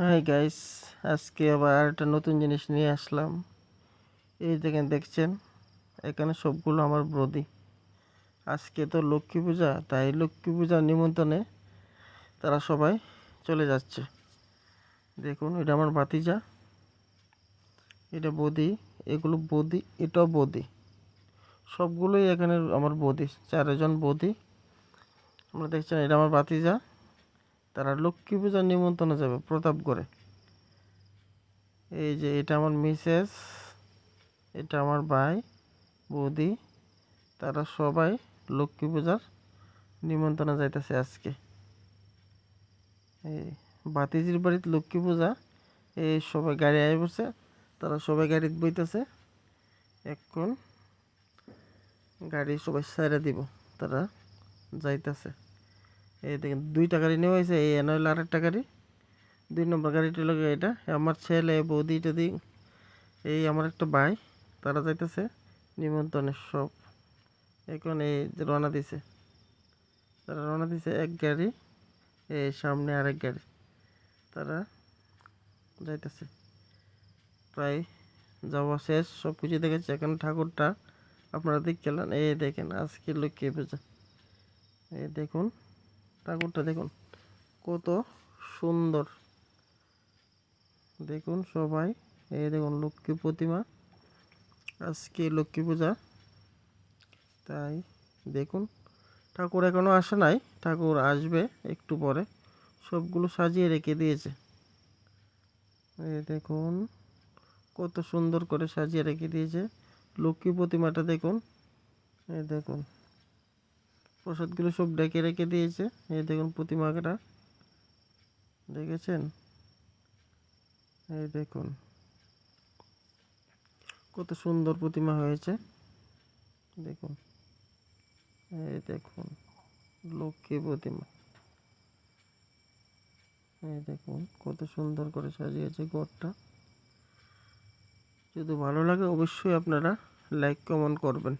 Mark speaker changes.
Speaker 1: Hi guys আজকে আবার একটা নতুন জিনিস নিয়ে আসলাম। এই দেখেন দেখছেন, এখানে সবগুলো আমার ব্রদি। আজকে তো লক্ষ্মী পূজা, তাই লক্ষ্মী পূজার নিমন্ত্রণে তারা সবাই চলে যাচ্ছে। দেখুন, এটা আমার ভাতিজা, এটা বদি, এগুলো বদি, এটাও বদি। সবগুলোই এখানে আমার বদি, চারজন বদি। আমরা দেখছেন, এটা আমার ভাতিজা তারা লক্ষ্মী পূজার নিমন্ত্রণে যাবে প্রতাপগড়ে এই যে এটা আমার মিসেস, এটা আমার ভাই, বৌদি, তারা সবাই লক্ষ্মী পূজার নিমন্ত্রণে যাইতেছে আজকে। এই বাতিজির বাড়িতে লক্ষ্মী পূজা, এই সবাই গাড়ি আয় পড়ছে, তারা সবাই গাড়িতে বইতেছে। এখন গাড়ি সবাই সাইরা দিব, তারা যাইতেছে। এই দেখেন, দুইটা গাড়ি নেওয়া হয়েছে, এই এনে হলো আরেকটা গাড়ি। দুই নম্বর গাড়িটা হলো এটা, আমার ছেলে, বৌদি টদি এই আমার একটা ভাই, তারা যাইতেছে, নিমন্ত্রণের সব। এখন এই রওনা দিছে। তারা রওনা দিছে এক গাড়ি, এই সামনে আরেক গাড়ি। তারা যাইতেছে। প্রায় যাওয়া শেষ, সব কিছু দেখেছে। এখন ঠাকুরটা আপনারা দেখছিলেন এই দেখেন আজকে লক্ষ্মী পূজা। এই দেখুন। ঠাকুরটা দেখুন, কত সুন্দর। দেখুন সবাই, এই দেখুন লক্ষ্মী প্রতিমা। আজকে লক্ষ্মী পূজা। তাই দেখুন, ঠাকুর এখনও আসে নাই, ঠাকুর আসবে একটু পরে। সবগুলো সাজিয়ে রেখে দিয়েছে। এই দেখুন, কত সুন্দর করে সাজিয়ে রেখে দিয়েছে। লক্ষ্মী প্রতিমাটা দেখুন, এই দেখুন। প্রসাদগুলো সব ডেকে রেখে দিয়েছে। এই দেখুন প্রতিমাটা। দেখেছেন? এই দেখুন। কত সুন্দর প্রতিমা হয়েছে। দেখুন। এই দেখুন। লক্ষ্মী প্রতিমা। এই দেখুন, কত সুন্দর করে সাজিয়েছে ঘরটা। যদি ভালো লাগে অবশ্যই আপনারা লাইক, কমেন্ট করবেন।